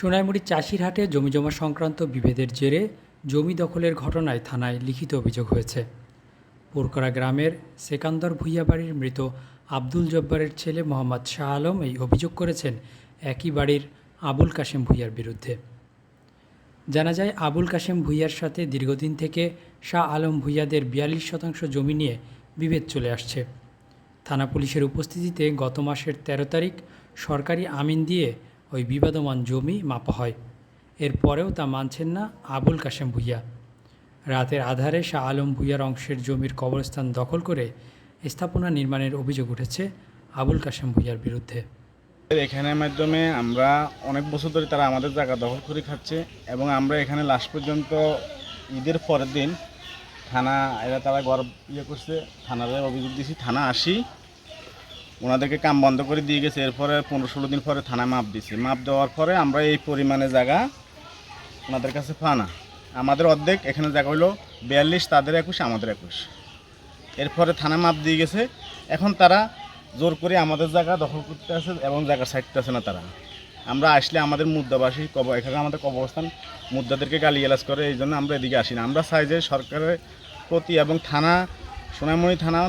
সোনাইমুড়ি চাষির হাটে জমিজমা সংক্রান্ত বিভেদের জেরে জমি দখলের ঘটনায় থানায় লিখিত অভিযোগ হয়েছে। পোরকরা গ্রামের সেকান্দর ভুইয়া বাড়ির মৃত আব্দুল জব্বারের ছেলে মোহাম্মদ শাহ আলম এই অভিযোগ করেছেন একই বাড়ির আবুল কাশেম ভুইয়ার বিরুদ্ধে। জানা যায়, আবুল কাশেম ভুইয়ার সাথে দীর্ঘদিন থেকে শাহ আলম ভুইয়াদের বিয়াল্লিশ শতাংশ জমি নিয়ে বিভেদ চলে আসছে। থানা পুলিশের উপস্থিতিতে গত মাসের ১৩ তারিখ সরকারি আমিন দিয়ে ওই বিবাদমান জমি মাপা হয়। এরপরেও তা মানছেন না আবুল কাশেম ভুইয়া। রাতের আধারে শাহ আলম ভুইয়ার অংশের জমির কবরস্থান দখল করে স্থাপনা নির্মাণের অভিযোগ উঠেছে আবুল কাশেম ভুইয়ার বিরুদ্ধে। এখানের মাধ্যমে আমরা অনেক বছর ধরে তারা আমাদের জায়গা দখল করে খাচ্ছে এবং আমরা এখানে লাস্ট পর্যন্ত ঈদের পরের দিন থানা, এরা তারা গর্ব ইয়ে করছে, থানারে অভিযোগ দিয়েছি, থানা আসি। ওনাদেরকে কাম বন্ধ করে দিয়ে গেছে। এরপরে পনেরো ষোলো দিন পরে থানা মাপ দিছি। মাপ দেওয়ার পরে আমরা এই পরিমাণে জায়গা ওনাদের কাছে ফানা আমাদের অর্ধেক, এখানে জায়গা হলো বিয়াল্লিশ, তাদের একুশ, আমাদের একুশ। এরপরে থানা মাপ দিয়ে গেছে। এখন তারা জোর করে আমাদের জায়গা দখল করতে আছে এবং জায়গা আছে না তারা। আমরা আসলে আমাদের মুদ্রাবাসী কব, এখানে আমাদের কবরস্থান মুদ্রাদেরকে গালি এলাজ করে, এই জন্য আমরা এদিকে আসি না। আমরা চাই যে সরকারের প্রতি এবং থানা সোনামণি থানা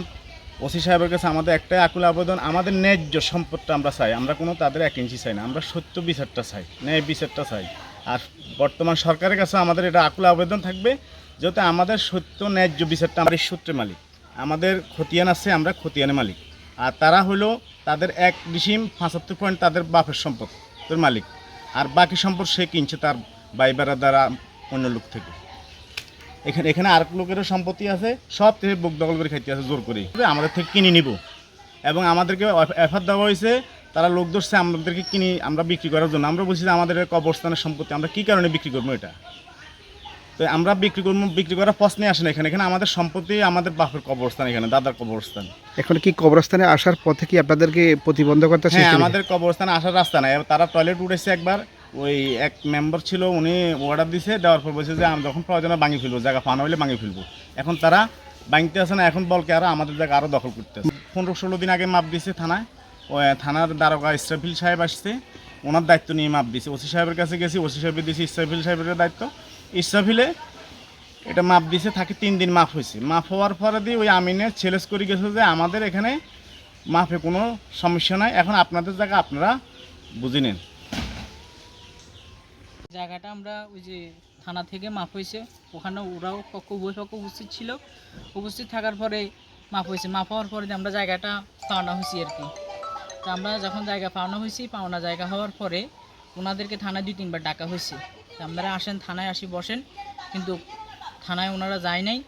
ওসি সাহেবের কাছে আমাদের একটাই আকুল আবেদন, আমাদের ন্যায্য সম্পদটা আমরা চাই। আমরা কোনো তাদের এক ইঞ্চি চাই না, আমরা সত্য বিচারটা চাই, ন্যায় বিচারটা চাই। আর বর্তমান সরকারের কাছে আমাদের এটা আকুল আবেদন থাকবে, যাতে আমাদের সত্য, ন্যায্য বিচারটা আমরা সূত্রে মালিক। আমাদের খতিয়ান আছে, আমরা খতিয়ানের মালিক। আর তারা হলো তাদের এক ডিসিম, পঁচাত্তর পয়েন্ট তাদের বাপের সম্পদ মালিক। আর বাকি সম্পদ সে কিনছে তার বাইবারা দ্বারা অন্য লোক থেকে। এখানে এখানে আর লোকেরও সম্পত্তি আছে সব থেকে বুক দখল করে খাইতে আছে জোর করে আমাদের থেকে কিনে নিব। এবং আমাদেরকে এফআর দেওয়া হয়েছে তারা লোক ধরছে আমাদেরকে কিনে আমরা বিক্রি করার জন্য। আমরা বলছি যে আমাদের কবরস্থানের সম্পত্তি আমরা কী কারণে বিক্রি করব এটা? তো আমরা বিক্রি করব বিক্রি করার প্রশ্নে আসে না এখানে। এখানে আমাদের সম্পত্তি আমাদের বাপের কবরস্থান এখানে দাদার কবরস্থান। এখন কি কবরস্থানে আসার পথে কি আপনাদেরকে প্রতিবন্ধকতা হ্যাঁ আমাদের কবরস্থানে আসার রাস্তা নাই। তারা টয়লেট উঠেছে একবার। ওই এক মেম্বার ছিল, উনি অর্ডার দিছে, দেওয়ার পর বলছে যে, আমি যখন প্রয়োজনে ভাঙি ফেলব, জায়গা ফানা হলে ভাঙি ফেলব। এখন তারা ভাঙতে আসে না, এখন বলকে আরও আমাদের জায়গা আরও দখল করতে পনেরো ষোলো দিন আগে মাপ দিছে থানায়। থানার দ্বারকা ইসরাফিল সাহেব আসছে, ওনার দায়িত্ব নিয়ে মাপ দিছে। ওসি সাহেবের কাছে গেছি, ওসি সাহেবের দিয়েছি ইসরাফিল সাহেবের দায়িত্ব। ইসরাফিলে এটা মাপ দিছে, থাকে তিন দিন মাপ হয়েছে। মাপ হওয়ার পরে দিয়ে ওই আমিনের ছেলেস করে গেছে যে, আমাদের এখানে মাপে কোনো সমস্যা নাই। এখন আপনাদের জায়গা আপনারা বুঝে নেন। জায়গাটা আমরা ওই যে থানা থেকে মাপ হয়েছে। ওখানে ওরাও পক্ষ উভয় পক্ষ উপস্থিত ছিল। উপস্থিত থাকার পরে মাপ হয়েছে। মাপ হওয়ার পরে আমরা জায়গাটা পাওনা হয়েছি আর কি। তো আমরা যখন জায়গা পাওনা হয়েছি, পাওনা জায়গা হওয়ার পরে ওনাদেরকে থানায় দুই তিনবার ডাকা হয়েছে। তো আপনারা আসেন, থানায় আসি, বসেন। কিন্তু থানায় ওনারা যায় নাই।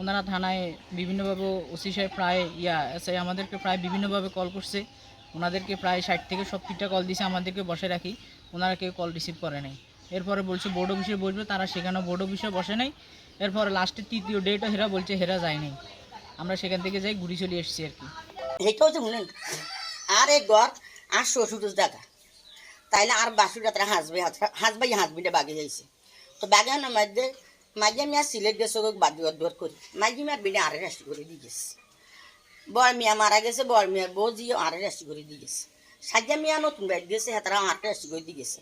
ওনারা থানায় বিভিন্নভাবে ওসি সাহেব প্রায় ইয়া এসআই আমাদেরকে প্রায় বিভিন্নভাবে কল করছে। ওনাদেরকে প্রায় ষাট থেকে সত্তরটা কল দিছে, আমাদেরকে বসে রাখি। ওনারা কেউ কল রিসিভ করে নাই। এরপরে বলছে বোর্ড অফিসে বসবে, তারা সেখানে বোর্ড অফিসে বসে নাই। এরপরে লাস্টের তৃতীয় ডেটও হেরা বলছে হেরা যায় নাই। আমরা সেখান থেকে যাই, ঘুরি চলে এসেছি আর কি। এইটা হচ্ছে শুনেন আর এই ঘর আর শ্বশুর জায়গা তাইলে আর বাসুর তারা হাসবে হাসবাই হাসবিটা বাগে যাইছে। তো বাগে না মাঝে মাঝে আমি আর সিলেট গেছে বাদি অদ্ভুত করি। মাঝে আমি আর আরে রাশি করে দিয়ে গেছে। বর মিয়া মারা গেছে, বর মিয়ার বউ জিও আরে রাশি করে দিয়ে গেছে। সাজ্জা মিয়া নতুন বাড়ি গেছে হেতারা আরে রাশি করে দিয়ে গেছে।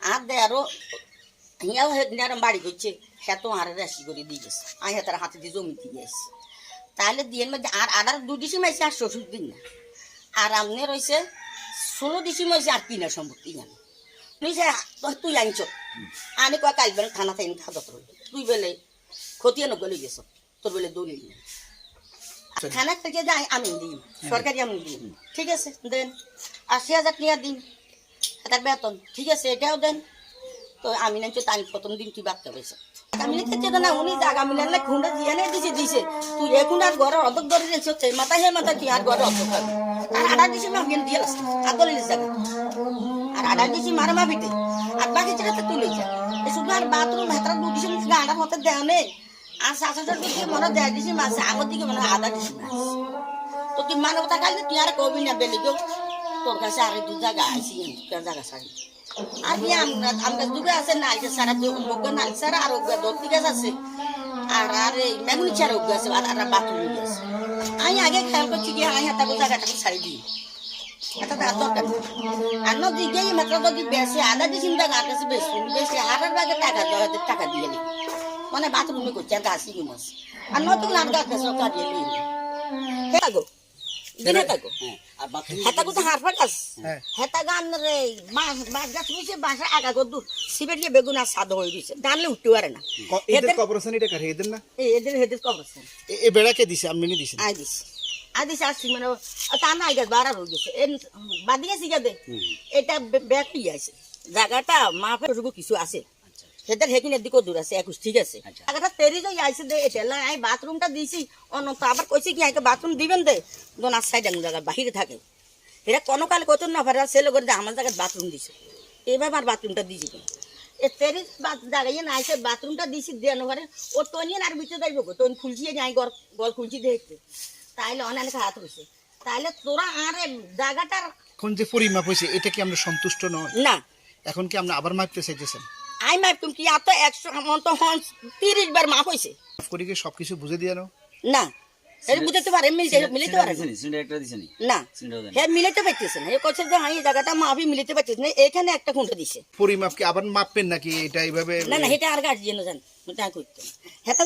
আর দে আরও হিয়াও হেদিন আর বাড়ি করছে হ্যাঁ তো আরে রাশি করে দিয়ে গেছে। আমি হেতারা হাতে দিয়ে জমি দিয়ে গেছে। তাহলে দিয়ে মধ্যে আর আর দু ডিসি মাইছে আর শ্বশুর দিন না। আর আমনে রয়েছে ষোলো ডিসি মাইছে আর কিনা সম্পত্তি জানো। নিছে তুই আনছ আনি কয় কাল বেলা থানা থাইনি খাদত রইল তুই বেলে খতিয়া নগলে গেছ। তোর বেলে দলিল নেই। থানা থেকে যে আমি দিই সরকারি আমি দিই ঠিক আছে দেন। আশি হাজার টাকা দিন। তার বেতন। ঠিক আছে, এটাও দেন। তো আমি নাকি তাই প্রথম দিন তুই বাচ্চা পেয়েছে আমি না উনি জাগা মিলেন না দিয়ে দিছে দিছে। তুই এখন আর ধরে হচ্ছে মাথা হে মাথা আর আর আড়া দিছি না বিয়ে দিয়ে আসছে আর আড়া মারা আর বাকি আর বাথরুম হেতারা দু দিছি না আড়ার মতো দেও নেই। আর দিকে মনে দেয় দিকে মনে মাস। তো তুই মানবতা কালকে তুই আর কবি না বেলে তোর কাছে আর দু জায়গা আইসি জায়গা সারি আর কি আমরা আমরা দুটো আছে নাল গাছ সারা বগ্য নাল সারা আর ওগুলো দত্তি গাছ আছে আর আর এই মেগুনি চারা ওগুলো আছে আর আর বাথরুম আছে আমি আগে খেয়াল করছি কি আমি হাতাকে জায়গাটাকে ছাড়ি দিই এটা তো আর দরকার নেই। আর নদী গিয়ে মাত্র যদি বেশি আধা দিন টাকা আর কাছে বেশি বেশি হারের বাগে টাকা দেওয়া হয়তো টাকা দিয়ে নিই মানে বাথরুমে করছে আর আসি কিনস আর নতুন আর গাছ গাছ কাটিয়ে নিই হেতা গো দিনে থাকো হেতা তো হারফা গাছ হ্যাঁ। হেতা গান রে বাঁশ বাঁশ গাছ বুঝছে বাঁশে আগা গো দূর দিয়ে বেগুন আর সাদ হয়ে দিছে ডানলে উঠতে পারে না। এদের এদের- কবরস্থান এটা কার? এদের না? এই এদের কবরস্থান। এ- এ বেড়াকে দিছে? আপনি নি। দিছেন আই দিছে। আই দিছে আসছি মানে তা না গাছ বাড়া হয়ে গেছে। গেছে এটা ব্যাগ আছে জায়গাটা মাফের কিছু আছে। সেটার হেকিনের দিকেও দূর আছে একুশ ঠিক আছে। জায়গাটা তেরি যাই আইসে দে এটা আমি বাথরুমটা দিয়েছি অনন্ত আবার কইছে কি আইকে বাথরুম দিবেন দে। দোনার সাইড এমন জায়গা বাহিরে থাকে। এটা কোনো কালে কত না পারে ছেলে করে দে আমার জায়গায় বাথরুম দিছে। এইভাবে আর বাথরুমটা দিয়েছি এ তেরি জায়গায় না আইসে বাথরুমটা দিয়েছি দেন পারে ও তনিয়ে আর ভিতরে যাইব গো তখন খুলছি যাই গর গল খুলছি দেখতে। তাইলে অনেক হাত হয়েছে তাইলে তোরা আর জায়গাটার এখন যে পরিমাপ হয়েছে এটা কি আমরা সন্তুষ্ট নয়? না। এখন কি আমরা আবার মাপতে চাইতেছেন? আই মাপ তুমি কি এত একশো মন তো হন তিরিশ বার মাপ হয়েছে করি কি সব কিছু বুঝে দিয়ে না। এটা বুঝতে পারে মিলতে মিলিতে পারে। না। হে হ্যাঁ মিলাতে পারতেছে না। এ করছে যে হ্যাঁ এই জায়গাটা মাফি মিলিতে পারতেছে না। এখানে একটা খুঁটে দিছে। পরিমাপ কি আবার মাপবেন নাকি? এটা এইভাবে না না এটা আর গার্জিয়ানও জান এটা করতে হ্যাঁ